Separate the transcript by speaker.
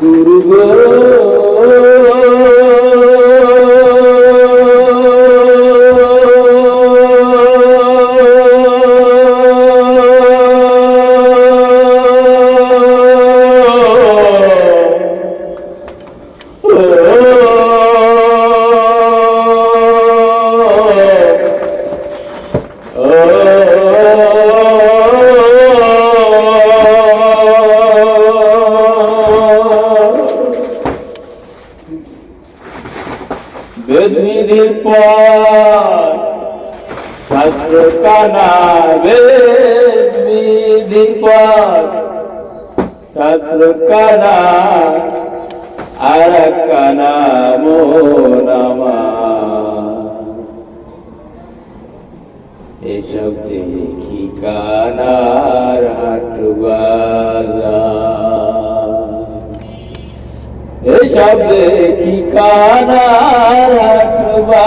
Speaker 1: Guru. Oh. বেদনিধির পর শাস্ত্র কানা বেদনিধির পর শাস্ত্র কানা আর কানা মোনামা এসব দেখি কানার এসব কি কানা রাখবা